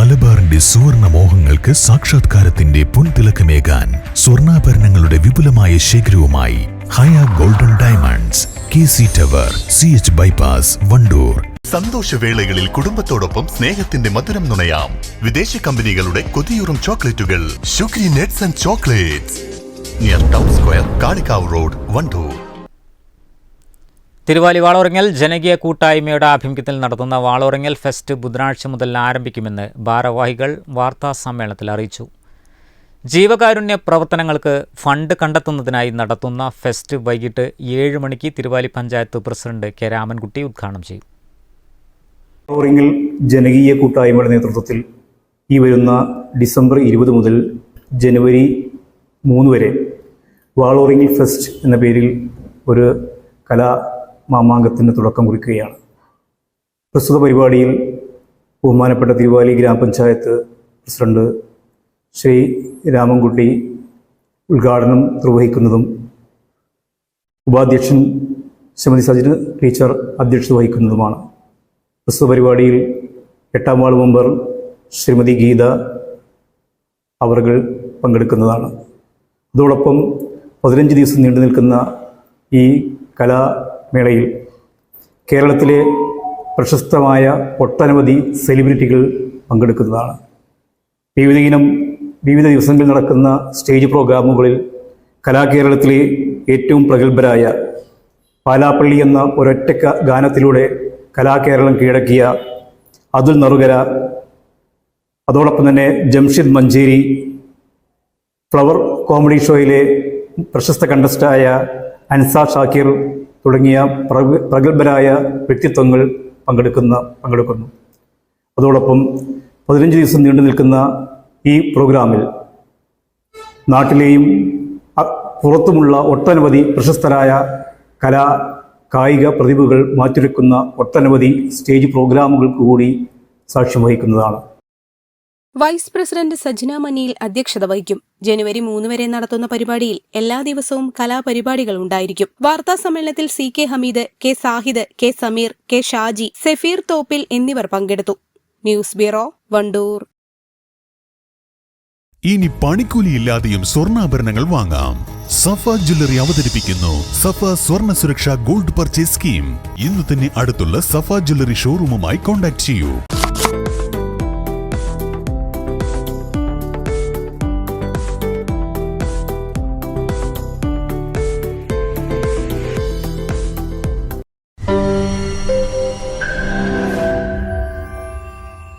മലബാറിന്റെ സുവർണ മോഹങ്ങൾക്ക് സാക്ഷാത്കാരത്തിന്റെ പൊൻതിളക്കമേകാൻ സ്വർണാഭരണങ്ങളുടെ വിപുലമായ ശേഖരവുമായി Haya golden diamonds K C tower C H bypass Wandoor. സന്തോഷവേളകളിൽ കുടുംബത്തോടൊപ്പം സ്നേഹത്തിന്റെ മധുരം നുണയാം. വിദേശ കമ്പനികളുടെ കൊതിയൂറും ചോക്ലേറ്റുകൾ. ഷുഗ്രി nets and chocolates. Near town square Kalikavu road Wandoor. Thiruvali Valorangal ജനകീയ കൂട്ടായ്മയുടെ ആഭിമുഖ്യത്തിൽ നടത്തുന്ന വാളോറങ്ങൽ ഫെസ്റ്റ് ബുധനാഴ്ച മുതൽ ആരംഭിക്കുമെന്ന് ഭാരവാഹികൾ വാർത്താ സമ്മേളനത്തിൽ അറിയിച്ചു. ജീവകാരുണ്യ പ്രവർത്തനങ്ങൾക്ക് ഫണ്ട് കണ്ടെത്തുന്നതിനായി നടത്തുന്ന ഫെസ്റ്റ് വൈകിട്ട് ഏഴ് മണിക്ക് തിരുവാലി പഞ്ചായത്ത് പ്രസിഡന്റ് കെ രാമൻകുട്ടി ഉദ്ഘാടനം ചെയ്യും. ഫ്ലോറിങ്ങിൽ ജനകീയ കൂട്ടായ്മയുടെ നേതൃത്വത്തിൽ ഈ വരുന്ന ഡിസംബർ ഇരുപത് മുതൽ ജനുവരി മൂന്ന് വരെ വാളോറിങ്ങിൽ ഫെസ്റ്റ് എന്ന പേരിൽ ഒരു കലാ മാമാങ്കത്തിന് തുടക്കം കുറിക്കുകയാണ്. പ്രസ്തുത പരിപാടിയിൽ ബഹുമാനപ്പെട്ട തിരുവാലി ഗ്രാമപഞ്ചായത്ത് പ്രസിഡന്റ് ശ്രീ രാമൻകുട്ടി ഉദ്ഘാടനം നിർവഹിക്കുന്നതും ഉപാധ്യക്ഷൻ ശ്രീമതി സജിന് ടീച്ചർ അധ്യക്ഷത വഹിക്കുന്നതുമാണ്. പ്രസ്തുത പരിപാടിയിൽ എട്ടാം വാർഡ് മെമ്പർ ശ്രീമതി ഗീത അവർകൾ പങ്കെടുക്കുന്നതാണ്. അതോടൊപ്പം പതിനഞ്ച് ദിവസം നീണ്ടു നിൽക്കുന്ന ഈ കലാമേളയിൽ കേരളത്തിലെ പ്രശസ്തമായ ഒട്ടനവധി സെലിബ്രിറ്റികൾ പങ്കെടുക്കുന്നതാണ്. വിവിധ ഇനം വിവിധ ദിവസങ്ങളിൽ നടക്കുന്ന സ്റ്റേജ് പ്രോഗ്രാമുകളിൽ കലാകേരളത്തിലെ ഏറ്റവും പ്രഗത്ഭരായ പാലാപ്പള്ളി എന്ന ഒരൊറ്റ ഗാനത്തിലൂടെ കലാകേരളം കീഴടക്കിയ അതുൽ നറുകര അതോടൊപ്പം തന്നെ ജംഷിദ് മഞ്ചേരി ഫ്ലവർ കോമഡി ഷോയിലെ പ്രശസ്ത കണ്ടസ്റ്റായ അൻസാ ഷാക്കിർ തുടങ്ങിയ പ്രഗ- പ്രഗത്ഭരായ വ്യക്തിത്വങ്ങൾ പങ്കെടുക്കുന്ന പങ്കെടുക്കുന്നു. അതോടൊപ്പം പതിനഞ്ച് ദിവസം നീണ്ടു നിൽക്കുന്ന ഈ പ്രോഗ്രാമിൽ നാട്ടിലെയും പുറത്തുമുള്ള ഒട്ടനവധി പ്രശസ്തരായ കലാ കായിക പ്രതിഭകൾ മാറ്റുരക്കുന്ന ഒട്ടനവധി സ്റ്റേജ് പ്രോഗ്രാമുകൾക്ക് കൂടി സാക്ഷ്യം വഹിക്കുന്നതാണ്. വൈസ് പ്രസിഡന്റ് സജ്ന മനിയിൽ അധ്യക്ഷത വഹിക്കും. ജനുവരി മൂന്ന് വരെ നടത്തുന്ന പരിപാടിയിൽ എല്ലാ ദിവസവും കലാപരിപാടികൾ ഉണ്ടായിരിക്കും. വാർത്താ സമ്മേളനത്തിൽ C K Hameed K Sahid K Sameer K Shaji Sefeer Thoppil എന്നിവർ പങ്കെടുത്തു. News bureau Wandoor. ഇനി പണിക്കൂലിയില്ലാതെയും സ്വർണാഭരണങ്ങൾ വാങ്ങാം. സഫ ജ്വല്ലറി അവതരിപ്പിക്കുന്നു. സഫ സ്വർണ സുരക്ഷ ഗോൾഡ് പർച്ചേസ് സ്കീം. ഇന്ന് തന്നെ അടുത്തുള്ള സഫ ജ്വല്ലറി ഷോറൂമുമായി കോൺടാക്ട് ചെയ്യൂ.